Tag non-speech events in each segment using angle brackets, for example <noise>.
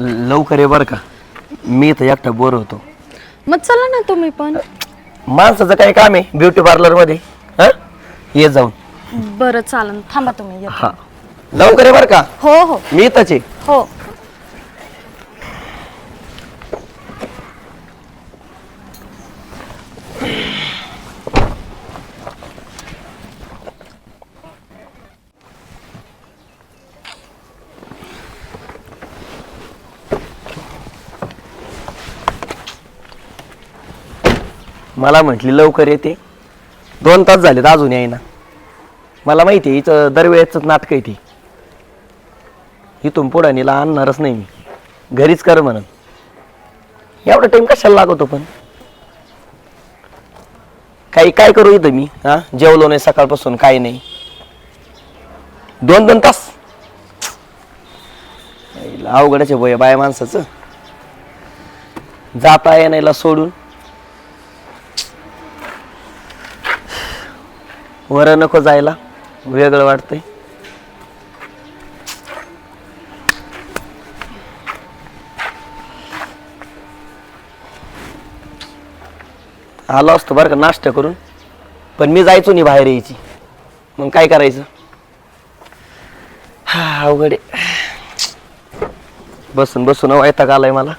लवकर ये बरं का. मी तर एकटा बोर होतो. मग चला ना तुम्ही पण. माणसाचं काय काम आहे ब्युटी पार्लरमध्ये हा? ये जाऊन. बरं चालन. थांबा तुम्ही. हा. लवकर ये बरं का. हो हो. मी इथंच आहे. हो. मला म्हटली लवकर येते. दोन तास झालेत अजून येईना. मला माहिती आहे हिचं दरवेळेच नाटक आहे ती इथून पुढं नीला आणणारच नाही मी. घरीच कर म्हणून. एवढा टाइम कशाला लागतो पण? काही काय करू इथं मी? हा? जेवलो नाही सकाळपासून काही नाही. दोन दोन तास? अवघडच आहे बाय माणसाचं. जाता येण्याला सोडून. वर नको जायला. वेगळं वाटतंय. आलो असतो बरं का नाश्ता करून. पण मी जायचो नाही बाहेर यायची. मग काय करायचं? हा अवघड आहे. बसून बसून वैताग आलाय मला?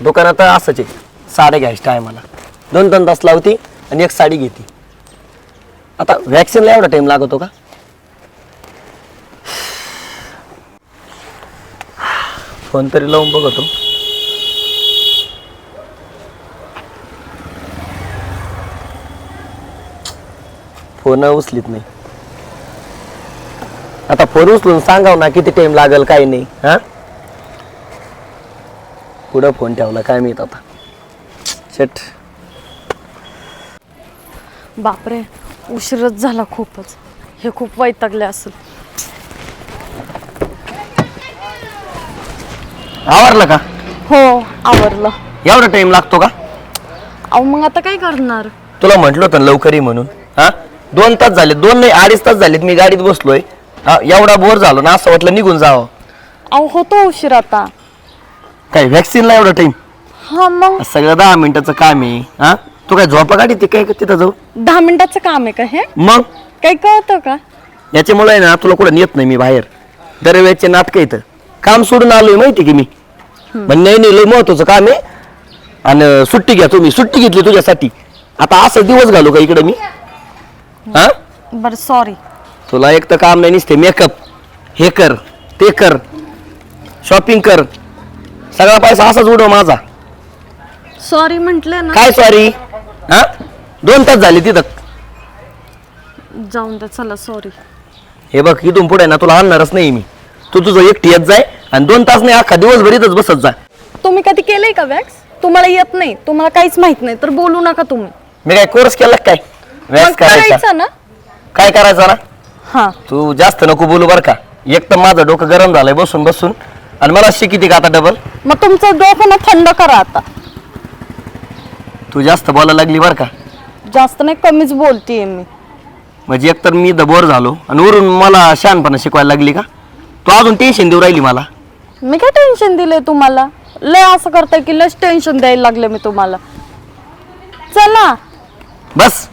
दुकानात असंच आहे. साड्या घ्यायची टायमाला दोन दोन तास लावती आणि एक साडी घेते. आता व्हॅक्सिनला एवढा टाइम लागतो का? फोन तरी लावून बघतो. फोन उचलीत नाही. आता फोन उचलून सांगाव ना किती टाइम लागेल काही नाही हा? पुढं फोन ठेवला काय माहीत आता. शेट बापरे उशीरच झाला खूपच. हे खूप वैतागले असेल. आवरलं का? हो आवरलं. एवढा टाइम लागतो का? अहो मग आता काय करणार? तुला म्हटलं होतं ना लवकर ये म्हणून. हा? दोन तास झाले दोन नाही अडीच तास झालेत मी गाडीत बसलोय. हा, एवढा बोर झालो ना असं वाटलं निघून जावं. अहो होतो उशीर आता. काय व्हॅक्सिनला एवढा टाइम हा मग? सगळं दहा मिनिटाचं काम आहे. हा? तू काय झोपा गाडी ते काय तिथं जाऊ? दहा मिनिटाचं काम आहे का हे? मग? काही कळतं का? याच्यामुळे आहे ना तुला कुठं नेत नाही मी बाहेर. दरवेळचे नाटक इथं काम सोडून आलोय माहिती की मी? पण नाही नाही लय महत्वाचं काम आहे. आणि सुट्टी घ्या तुम्ही सुट्टी घेतली तुझ्यासाठी. आता असं दिवस घालू का इकडे मी? हा? बरं सॉरी तुला एक तर काम नाही नसते मेकअप हे कर ते कर. शॉपिंग कर. सगळा पैसा असाच उडव माझा. सॉरी म्हटले ना. काय सॉरी हा? दोन तास झाले तिथं. जाऊन दे चला सॉरी हे बघ इथून पुढे ना तुला आणणारच नाही मी. तू तुझं एकटी येत जाय आणि दोन तास नाही अख्खा दिवसभर इथंच बसत जा. तुम्ही कधी केलंय का वॅक्स? तुम्हाला येत नाही तुम्हाला काहीच माहीत नाही तर बोलू नका तुम्ही. मी काय कोर्स केला का काय? व्यास मग करायचा. करायचं ना? काय करायचं ना? हा. तू जास्त नको बोलू बर का. एक तर माझं डोकं गरम झालंय बसून बसून. आणि मला शिकिती का आता डबल मग तुमचं डोकं ना थंड करा आता. तू जास्त बोलायला लागली बर का? जास्त नाही कमीच बोलतीये मी. म्हणजे एकतर मी बोर झालो आणि वरून मला शहाणपणा शिकवायला लागली का? तू अजून टेन्शन देऊ राहिली मला. मी काय टेन्शन दिले तुम्हाला? लय असं करताय की लस टेन्शन द्यायला लागले मी तुम्हाला. चला. बस.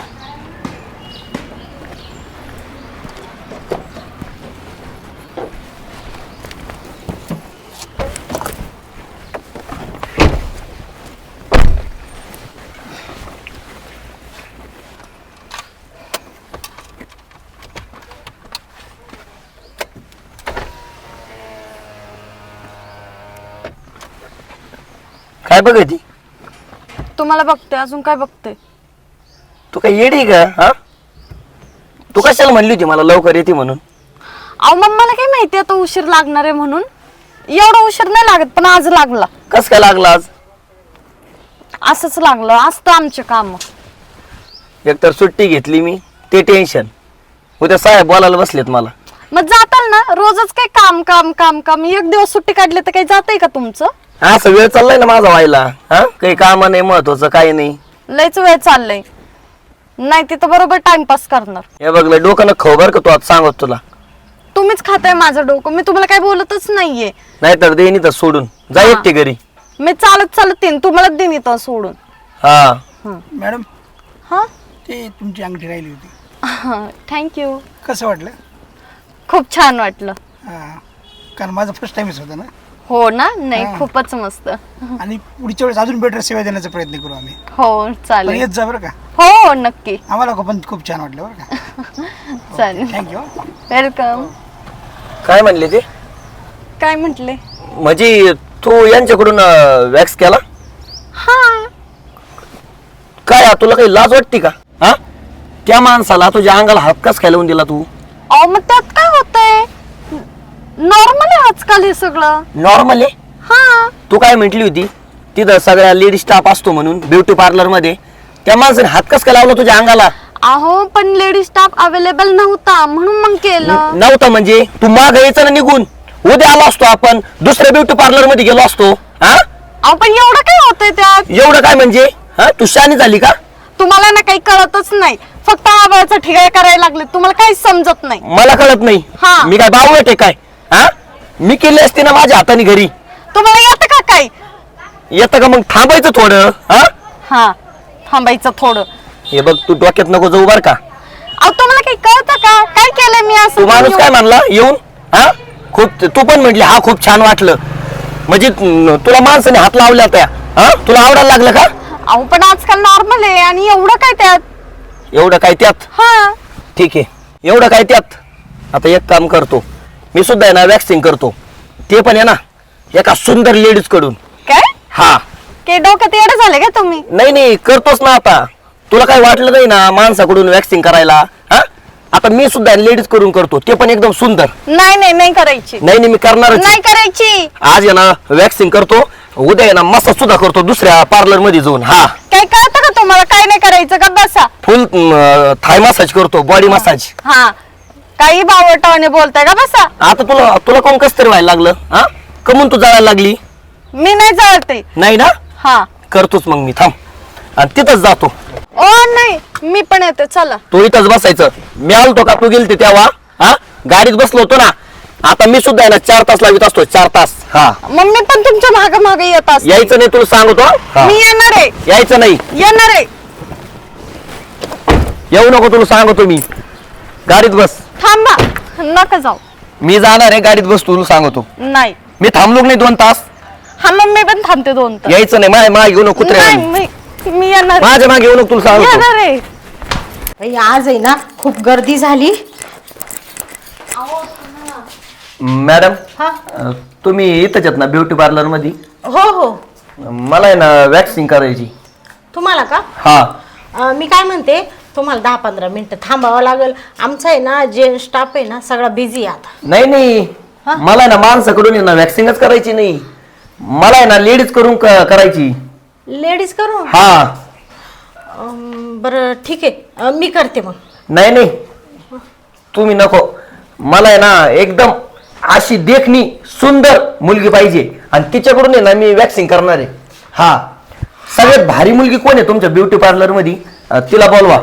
काय बघायची तुम्हाला बघते अजून काय बघते तू काय येडी का हा? तू कशाला म्हणली होती मला लवकर येते म्हणून? अहो मग मला काय माहिती आता उशीर लागणार आहे म्हणून? एवढा उशीर नाही लागत पण आज लागला. कस काय लागला आज? असंच लागलं असतं आमचे काम. एकतर सुट्टी घेतली मी ते टेन्शन उद्या साहेब बोलायला बसलेत मला. मग जाताल ना रोजच काय काम काम काम काम. एक दिवस सुट्टी काढली तर काही जातंय का तुमचं? असं वेळ चाललाय ना माझा व्हायला? हा? काही काम नाही महत्वाचं काही नाही. लयच वेळ चाललंय. नाही तिथं बरोबर टाइमपास करणार. हे बघ लय डोकं न खबर का तू आता सांगत तुला. तुम्हीच खाताय माझं डोकं. मी तुम्हाला काही बोलतच नाहीये. नाहीतर देईन इथं सोडून. जा हा. एकटे घरी. मी चालत चालत येईन. तुम्हाला देईन इथं सोडून. हा. मॅडम हा? ते तुमची अंगठी राहिली होती. थँक्यू कसं वाटलं? खूप छान वाटलं. हां. कारण माझं फर्स्ट टाइमच होतं ना. हो ना? नाही हा. खूपच मस्त. आणि पुढच्या वेळेस अजून बेटर सेवा देण्याचा प्रयत्न करू आम्ही. हो पण चालेल येत जा बरं का. हो नक्की. आम्हाला पण खूप छान वाटलं बरं का. <laughs> चालेल. थँक्यू वेलकम काय म्हणले ते? काय म्हटले? म्हणजे तू यांच्याकडून वॅक्स केला? हा. काय हा, तुला काही लाज वाटते का? हा? त्या माणसाला तुझ्या अंगाला हात कस काय लावून दिला तू. अहो मग त्यात काय होतंय? नॉर्मल आहे आजकाल हे सगळं. नॉर्मल आहे? हा. तू काय म्हटली होती? तिथं सगळ्या लेडी स्टाफ असतो म्हणून ब्युटी पार्लरमध्ये. त्या माणसाने हात कस काय लावला तुझ्या अंगाला? अहो पण लेडी स्टाफ अवेलेबल नव्हता म्हणून मग केलं. नव्हतं म्हणजे? तू माग यायचं ना निघून. उद्या आलो असतो आपण दुसऱ्या ब्युटी पार्लरमध्ये गेलो असतो. हा? अहो पण एवढं काय होतंय त्यात? एवढं काय म्हणजे? हा? तू शानी झाली का? तुम्हाला ना काही कळतच नाही. फक्त आवाळाचा ठिकाण करायला लागले. तुम्हाला काहीच समजत नाही. मला कळत नाही. हा. मी काय बावळट आहे काय? हा? मी केली असते ना माझ्या हाताने घरी. तुम्हाला येतं का काही येतं का मग थांबायचं थोडं हा? हा थांबायचं थोडं. हे बघ तू डोक्यात नको जाऊ बर का. अहो तुम्हाला काही कळतं का? काय केलंय मी असं तू माणूस काय म्हणला? येऊन हा? खूप तू पण म्हटली हा खूप छान वाटलं. म्हणजे तुला माणसाने हात लावल्या त्या हा? तुला आवडायला लागलं का? अहो पण आजकाल नॉर्मल आहे आणि एवढं काय त्यात? एवढं काय त्यात? हा. ठीक आहे. एवढं काय त्यात? आता एक काम करतो. मी सुद्धा आहे ना वॅक्सिंग करतो. ते पण आहे ना एका सुंदर लेडीजकडून. काय? हा. के डोक्यात येडे झाले का तुम्ही? नाही नाही करतोच ना आता. तुला काही वाटलं नाही ना माणसाकडून वॅक्सिंग करायला? हा? आता मी सुद्धा लेडीज करून करतो. ते पण एकदम सुंदर. नाही नाही नाही करायची. नाही नाही मी करणारच नाही करायची. आज आहे ना वॅक्सिंग करतो. उद्या आहे ना मसाज सुद्धा करतो दुसऱ्या पार्लरमध्ये जाऊन. हा. काय कळतं का तुम्हाला? काय नाही करायचं का? बसा. फुल थाय मसाज करतो बॉडी मसाज हा. काही बावटावाने बोलताय का बसा? आता तुला तुला कोण कस तरी व्हायला लागलं हा? कमून तू जायला लागली? मी नाही जळते. नाही ना? हा. करतोच मग मी थांब. आणि तिथंच जातो. ओ नाही मी पण येते चला. तू इथंच बसायचं. मी आलतो का तू गेलते तेव्हा? हा? गाडीत बसलो होतो ना. आता मी सुद्धा आहे ना चार तास लावित असतो चार तास. हा. मग मी पण तुमच्या मागे मागे येत असते. यायचं नाही तुला सांगतो हा. मी येणार आहे. यायचं नाही. येणार आहे. येऊ नको तुला सांगतो मी. गाडीत बस. थांबा. नका जाऊ. मी जाणार आहे गाडीत बस तुला सांगतो. नाही. मी थांबलो नाही दोन तास? हा मग मी पण थांबते दोन तास. यायचं नाही माय मागे घेऊ नको कुत्र्या नाही मी मी येणार. माझ्या मागे येऊ नको तुला सांगतो. येणार आहे. बाई, आज आहे ना खूप गर्दी झाली. मॅडम हा? अं, तुम्ही इथंच आहेत ना ब्युटी पार्लरमध्ये हो हो. मला आहे ना वॅक्सिंग करायची. तुम्हाला का? हा. अं, मी काय म्हणते तुम्हाला दहा पंधरा मिनिटं थांबावं लागेल. आमचा आहे ना जे स्टाफ आहे ना सगळा बिझी आता. नाही नाही? मला ना माणसाकडून आहे ना वॅक्सिंगच करायची नाही. मला आहे ना लेडीज करून क- करायची. लेडीज करू हा. अं, बरं ठीक आहे. अं, मी करते मग. नाही नाही. तुम्ही नको. मला आहे ना एकदम अशी देखणी सुंदर मुलगी पाहिजे. आणि तिच्याकडून आहे ना मी वॅक्सिंग करणार आहे. हा. सगळ्यात भारी मुलगी कोण आहे तुमच्या ब्युटी पार्लरमध्ये अं, तिला बोलवा.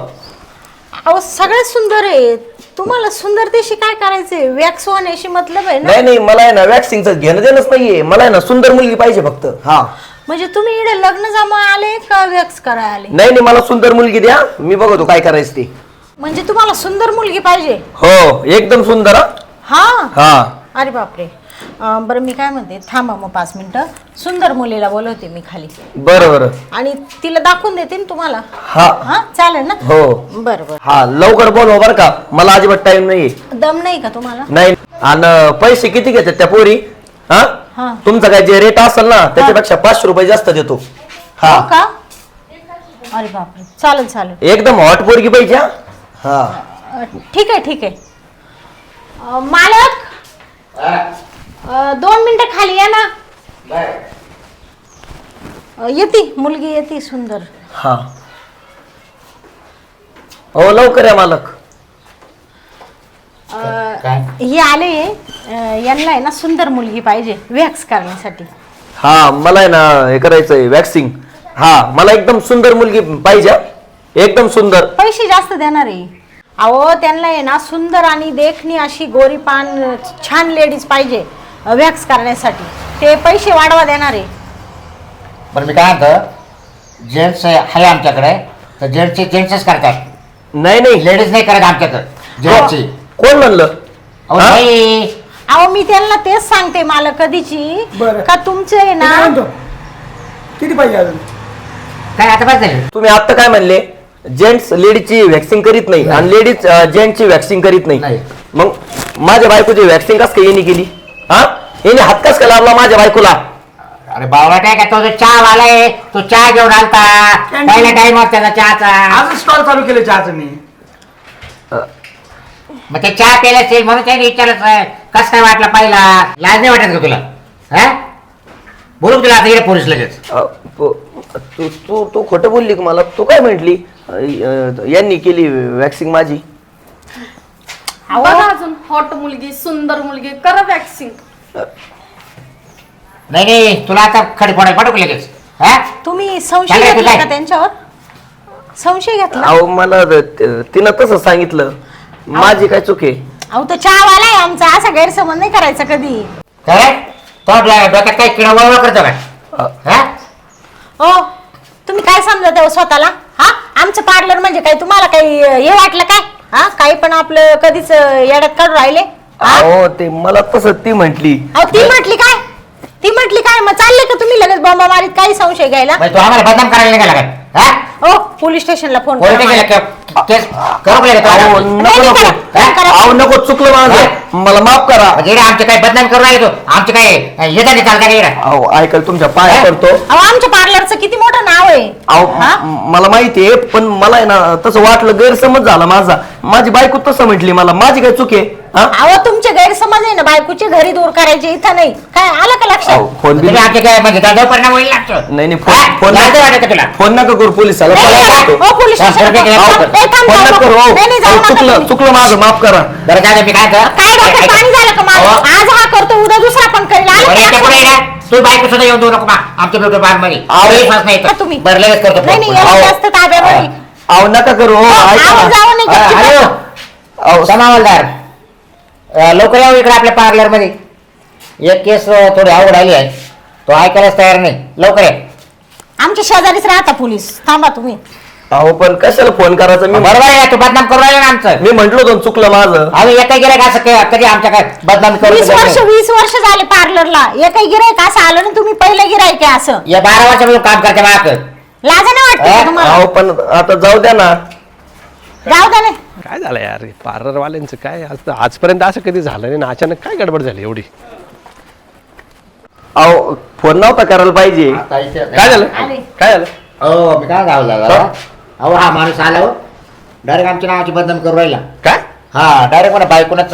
अहो सगळ्यात सुंदर आहे. तुम्हाला सुंदरतेशी काय करायचंय? वॅक्स होण्याशी मतलब आहे ना? नाही नाही मला आहे ना वॅक्सिंगचं घेणं देणंच नाहीये. मला आहे ना सुंदर मुलगी पाहिजे फक्त. हा. म्हणजे तुम्ही इकडे लग्न जमा आले का वॅक्स करायला आले? नाही नाही मला सुंदर मुलगी द्या. मी बघतो काय करायचं ते. म्हणजे तुम्हाला सुंदर मुलगी पाहिजे? हो एकदम सुंदर हा. हा? हा. अरे बापरे. अं, बरं मी काय म्हणते? थांबा मग पाच मिनिटं. सुंदर मुलीला बोलवते मी खाली. बरं बरं. आणि तिला दाखवून देते ना तुम्हाला. हा. हा चालेल ना? हो. बरं बरं. हा लवकर बोलवा बरं का. मला अजिबात टाइम नाहीये. दम नाही का तुम्हाला? नाही. आणि पैसे किती घेतात त्या पोरी? हा? हा. तुमचा काय जे रेट असेल ना त्याच्यापेक्षा पाचशे रुपये जास्त देतो. हा. हो का? अरे बापरे. चालेल चालेल. एकदम हॉट पोरगी पाहिजे हा? हा. अं, ठीक आहे ठीक आहे. अं, मालक? अं, दोन मिनिटं खाली या ना. अं, येते मुलगी येते सुंदर. हा. हो लवकर या मालक. अं, हे आले अं, यांना आहे ना सुंदर मुलगी पाहिजे वॅक्स करण्यासाठी. हा मला आहे ना हे करायचंय वॅक्सिंग. हा मला एकदम सुंदर मुलगी पाहिजे हा. एकदम सुंदर. पैसे जास्त देणार आहे. अहो त्यांना आहे ना सुंदर आणि देखणी अशी गोरी पान छान लेडीज पाहिजे. वॅक्स करण्यासाठी. ते पैसे वाढवा देणार. आहे बरं मी काय म्हणतो? जेंट्स आहे आमच्याकडे. तर जेंट्सचे जेंट्सच करतात. नाही नाही. लेडीज नाही करत आमच्याकडे. जेंट्सची. कोण म्हणलं? अहो हा? नाही. अहो मी त्यांना तेच सांगते मला कधीची. बरं. का तुमचे आहे काय ना म्हणतो? किती पाहिजे अजून? काय आता बस झालं तुम्ही आता काय म्हणले? जेंट्स लेडीजची व्हॅक्सिन करीत नाही आणि लेडीज जेंट्सची व्हॅक्सिन करीत नाही. नाही. मग माझ्या बायकोची व्हॅक्सिन कस काय यांनी केली? हा? यांनी हात कस काय लावला माझ्या बायकोला. अरे बावळा काय का तो जो चहा वाला आहे तो चहा घेऊन आलता. पहिला टाइम होता त्याचा चहाचा. आज स्टॉल चालू केलं चहाचं मी. मग ते चहा प्यायला असेल म्हणून त्याने विचारलं कस काय वाटलं पहिला? लाज नाही वाटत का तुला? हा? बोलू का तुला आता इकडे पोलीस लगेच. अ, प- तू तू तू खोटं बोलली का मला? तू काय म्हटली? अ, अ, यांनी केली व्हॅक्सिन माझी. बघा अजून हॉट मुलगी सुंदर मुलगी करा वॅक्सिंग नाही नाही तुला आता खडी पडाय पडू लगेच? हा? तुम्ही संशय घेतला? का त्यांच्यावर? संशय घेतला? अहो मला त- तिनं तसं सांगितलं. माझी काय चूक आहे? अहो तो चहावाला आहे आमचा. असा गैरसमज नाही करायचा कधी. काय? तो आपल्या डोक्यात काही किडा वळवळ करतो काय? हा? ओ तुम्ही काय समजत आहे स्वतःला? हा? आमचं पार्लर म्हणजे काय? तुम्हाला काही अं, हे वाटलं काय? हा काही पण आपलं कधीच येड्यात काढून राहिले? हा? अहो ते मला तसं ती म्हटली. अहो ती म्हटली काय? ती म्हटली काय? मग चालले का तुम्ही लगेच बॉम्बा मारीत काही संशय घ्यायला? म्हणजे तू आम्हाला बदनाम करायला निघाला काय? हा? ओ पोलीस स्टेशनला फोन करा स्टेशनला मला. के- केस करू का लगेच अहो? नको नाही नको. करा, नाही करा. अहो नको चुकलं माझं. मला माफ करा. म्हणजे इकडे आमचे काय बदनाम करू राहिले तू. आमचे काय येतात चालता का इकडे? अहो ऐकाल तुमच्या पाया पडतो. अहो आमच्या पार्लरचं किती मोठं नाव आहे? अहो हा? म- मला माहिती आहे पण मला आहे ना तसं वाटलं गैरसमज झाला माझा. माझी बायको तसं म्हटली मला. माझी काय चूक आहे? हा अहो तुमचे गैरसमज आहे ना बायकोचे घरी दूर करायचे इथं नाही काय आलं का अहो, लक्षात फोन बी तुम्ही आमचे काय म्हणजे त्याच्यावर परिणाम होईल लागतो नाही नाही? फोन फोन नाही वाटत का तुला फोन नका करू पोलिसाला नाही, नाही, पोलीस हा, स्टेशनला सरकारी फोन- गेला. ए, थांब, फोन थांब, नका करू अहो. नाही, नाही, जाऊ अहो, नका चुकलं तुम्ही. चुकलं माझं माफ करा बरं काय मी काय तर काय डोक्यात पाणी झालं का माझं अहो. आज हा करतो उद्या दुसरा पण करेल आलं का लक्षात? ना. तू बायको सुद्धा येऊन देऊ नको बा आमच्या ब्युटी मध्ये अहो. विश्वास नाही का येत. तुम्ही? बरं लगेच करतो नाही नाही फोन. एवढं अहो. जास्त ताब्यामध्ये अहो नका करू हो अहो, ऐका आवाज ना. जाऊ नाही हा, गच्ची हॅलो बसा. अहो समावलदार अं, लवकर यावं इकडे आपल्या पार्लरमध्ये. एक केस अं, थोडी आवड आली आहे. तो ऐकायलाच तयार नाही. लवकर ये. आमच्या शेजारीच राहता पोलीस. थांबा तुम्ही. अहो पण कशाला फोन करायचा? मी बरोबर आहे ना, तू बदनाम करू राहिला ना आमचं. मी म्हंटल होतं ना, चुकलं माझं. आम्ही एका गेलं का असं क- कधी आमच्या काय बदनाम करू वीस वर्ष. वीस वर्ष झाले पार्लरला एकही गिरायक असं आलं ना तुम्ही पहिलं गिरायक आहे असं. या बारा वर्षापासून काम करते माक लाजा नाही वाटते का अ, तुम्हाला? अहो पण आता जाऊ द्या ना. जाऊ द्या नाही काय झालं यार? पार्लरवाल्यांचं काय? आज आजपर्यंत असं कधी झालं नाही ना. अचानक काय गडबड झाली एवढी? अहो फोन नव्हता करायला पाहिजे. काय झालं. काय झालं? हो मी काय गावला दादा अहो हा माणूस आला हो. डायरेक्ट आमच्या नावाची बदनाम करू राहिला. काय? हा डायरेक्ट म्हणा बायकोनच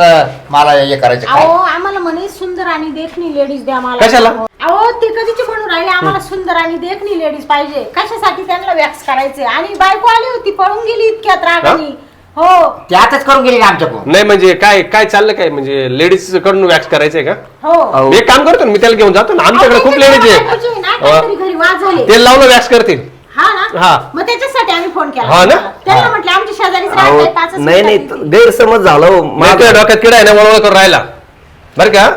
मला हे करायचं काय? अहो आम्हाला म्हणे सुंदर आणि देखणी लेडीज द्या मला. कशाला? अहो ते कधीची म्हणून राहिले? आम्हाला सुंदर आणि देखणी लेडीज पाहिजे. कशासाठी त्यांना वॅक्स करायचे आणि बायको आली होती पळून गेली इतक्यात रागानी. हो? ते आताच करून गेली ना आमच्याकडून. नाही म्हणजे काय काय चाललं काय? म्हणजे लेडीजकडून वॅक्स करायचंय का? हो. मी एक काम करतो ना मी त्याला घेऊन जातो ना. आमच्याकडे खूप लेडीज आहे. ना काहीतरी घरी वाद झाले तेल लावलं वॅक्स करतील. हा ना? हा. मग त्याच्यासाठी आम्ही फोन केला. हा ना? तुम्हाला. त्यांना म्हटलं आमच्या शेजारीच अहो राहत पाचच नाही नाही. गैरसमज झाला हो माझ्या तुझ्या डोक्यात किडा आहे ना वळवळ करून राहिला. बरं का?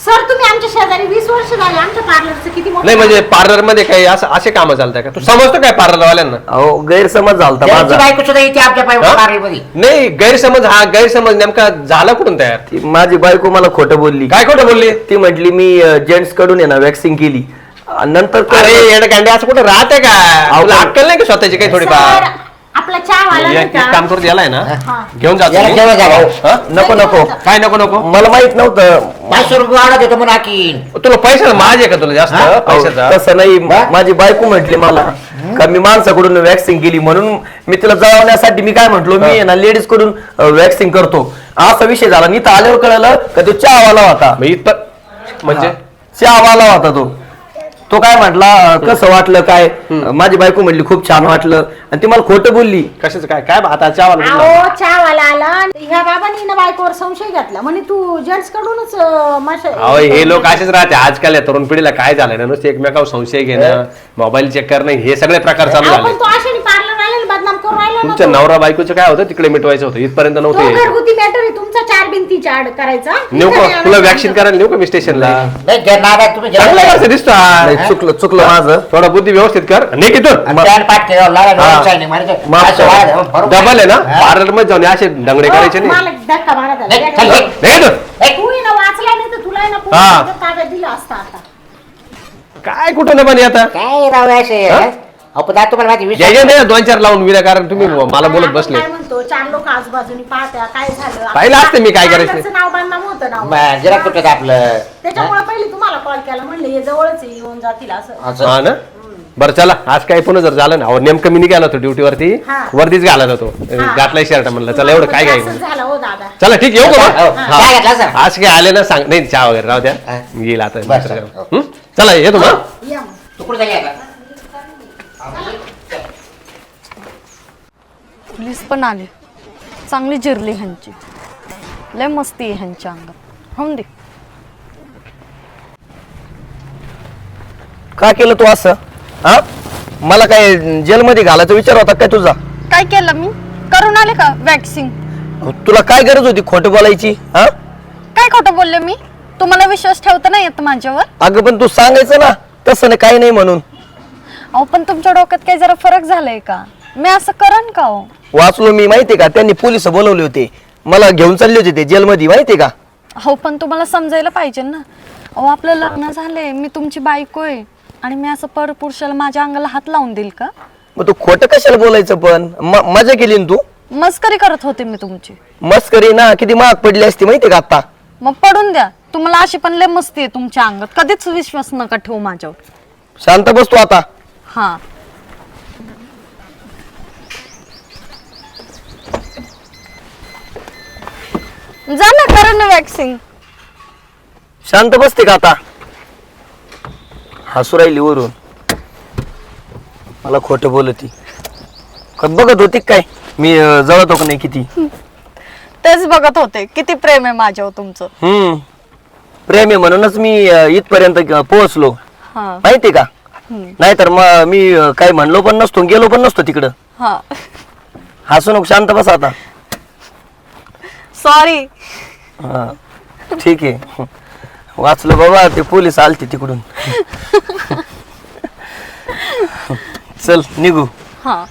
सर तुम्ही आमच्या शेजारी वीस वर्ष झाले आमच्या पार्लरचं किती मोठं नाही म्हणजे. पार्लरमध्ये काही असं असे कामं चालतात का? तू समजतो काय पार्लर वाल्यांना अहो गैरसमज झालता त्यांची माझा. बायको सुद्धा येते आमच्या हा? पार्लरमध्ये नाही गैरसमज हा गैरसमज नेमका झाला कुठून तयार? ती माझी बायको मला खोटं बोलली. काय खोटं बोलली? ती म्हटली मी जेंट्सकडून आहे ना वॅक्सिन केली. आणि नंतर ते- अरे येडकांडे असं कुठं राहते का? अहो, तुला पण- अक्कल नाही का स्वतःची काही सर, थोडीफार? आपला चहा वाला एक नाही एक का? काम करून यालाय ना हा. घेऊन जातो याला झालं हा? नको नको. काय नको नको? मला माहीत नव्हतं. पाचशे रुपये वाढत होतो म्हणून आकीन तुला पैसा माझे का तुला जास्त? पैशाचा? तसं नाही? माझी बायको म्हटली मला का मी माणसाकडून वॅक्सिन केली म्हणून मी तिला जळवण्यासाठी मी काय म्हंटलो? मी आहे ना लेडीजकडून वॅक्सिन करतो. असा विषय झाला. मी तर आल्यावर कळलं का तो चहावाला होता. मग इथं म्हणजे? चहावाला होता तो. तो काय म्हटला कसं वाटलं काय? माझी बायको म्हणली खूप छान वाटलं. आणि ती मला खोटं बोलली. कशाचं काय? काय आता चावल अहो चहावाला आला आणि ह्या बाबांनी ना बायकोवर संशय घेतला. म्हणे तू जेंट्स कडूनच अं, माशा- अहो हे लोक असेच राहते. आजकाल या तरुण पिढीला काय झालंय ना नुसते एकमेकावर संशय घेणं मोबाईल चेक करणं हे सगळे प्रकार चालू अहो, झाले. पण तो अशाने पार्लर राहिला बदनाम करून राहिला ना तुमच्या तो. नवरा बायकोचं काय होतं? तिकडे मिटवायचं होतं. इथपर्यंत तो नव्हते घरगुती मॅटर आहे. तुमचा आड करायचा नेऊ का तुला. वॅक्सिन करायला नेऊ का मी स्टेशनला नाही तुम्ही चांगला दिसतो हा. नाही, चुकलं चुकलं माझं थोडा बुद्धी व्यवस्थित कर नाही की आणि पॅन्ट पाठ केलं, लाल हा. डोळा shining मारायचं. माफ असं वाढ, हो, बरोबर. डबल आहे ना हा. पार्लरमध्ये जाऊन असे डंगडे हो, करायचे नाही मला धक्का मारा त्याला. नाही, चल, द्या. निघ. नाही का? तू ही ना वाचला नाही तर तुला ही ना हा. पोलिसांच्या ताब्यात दिलं असतं आता काय कुठं ना पण आता काय राव असे हा? तुम्हाला माहिती दोन चार लावून विना कारण तुम्ही मला बोलत आपण बसले काय म्हणतो? चार लोक आजूबाजूनी पाहत्या काय झालं? पाहिलं असतं मी काय करायचं. पार्लरचं नाव बदनाम होतं नाव म- जरा कुठं आपलं? त्याच्यामुळे पहिले तुम्हाला कॉल केला म्हणलं हे जवळच आहे, येऊन जातील असं. असं? हा ना? बरं चला आज काय पुन्हा जर झालं ना अहो, नेमकं मी निघाला होतो ड्युटीवरती हा. वर्दीच घालत होतो. हा. घातलाय शर्ट म्हणलं. चला एवढं काय काय असंच झालं हो दादा. चला ठीक येऊ का हो, मग? काय घातला सर आज काय आले ना सांग नाही चहा वगैरे राहू द्या. हा. येईल आता. बरं, सर. हं? चला येतो मग. या मग. तू कुठं झाली आता? पोलीस पण आले. चांगली जिरली ह्यांची. लय मस्ती आहे ह्यांच्या अंगात. होऊन दे. का केलं तू असं? हा? मला काय जेलमध्ये घालायचा विचार होता काय तुझा? काय केलं मी? करून आले का वॅक्सिंग तुला काय गरज होती खोटं बोलायची? हा? काय खोटं बोलले मी? तुम्हाला विश्वास ठेवता नाही येत माझ्यावर? अगं पण तू सांगायचं ना तसं नाही काही नाही म्हणून. अहो पण तुमच्या डोक्यात काही जरा फरक झालाय का? मी असं करन का हो? वाचलो मी माहितीये का? त्यांनी पोलीस बोलवले होते. मला घेऊन चालले होते ते जेलमध्ये माहितीये का? हो पण तुम्हाला समजायला पाहिजे ना. अहो आपलं लग्न झालंय मी तुमची बायको आहे. आणि मी असं परपुरुषाला माझ्या अंगाला हात लावून देईल का? मग तू खोटं कशाला बोलायचं पण? म- मजा केली ना तू? मस्करी करत होते मी तुमची. मस्करी ना किती महाग पडली असती माहितीये का आता मग पडून द्या. तुम्हाला अशी पण लय मस्ती आहे तुमच्या अंगात. कधीच विश्वास नका ठेवू माझ्यावर. शांत बस तू आता. हा. जा ना करा ना वॅक्सिंग शांत बसते का आता? हसू राहिली वरून. मला खोटं बोलती. का बघत होती काय? मी अं, जळत का नाही किती? तेच बघत होते. किती प्रेम आहे माझ्यावर तुमचं. हम्म. प्रेम आहे म्हणूनच मी अं, इथपर्यंत ग- पोहोचलो. हा. माहितीये का? नाहीतर मग मी अं, काही म्हणलो पण नसतो गेलो पण नसतो तिकडं. हा. हसू नको शांत बस आता. सॉरी हा ठीक आहे. वाचलं बाबा ते पोलीस आलते तिकडून. <laughs> चल निघू. हा.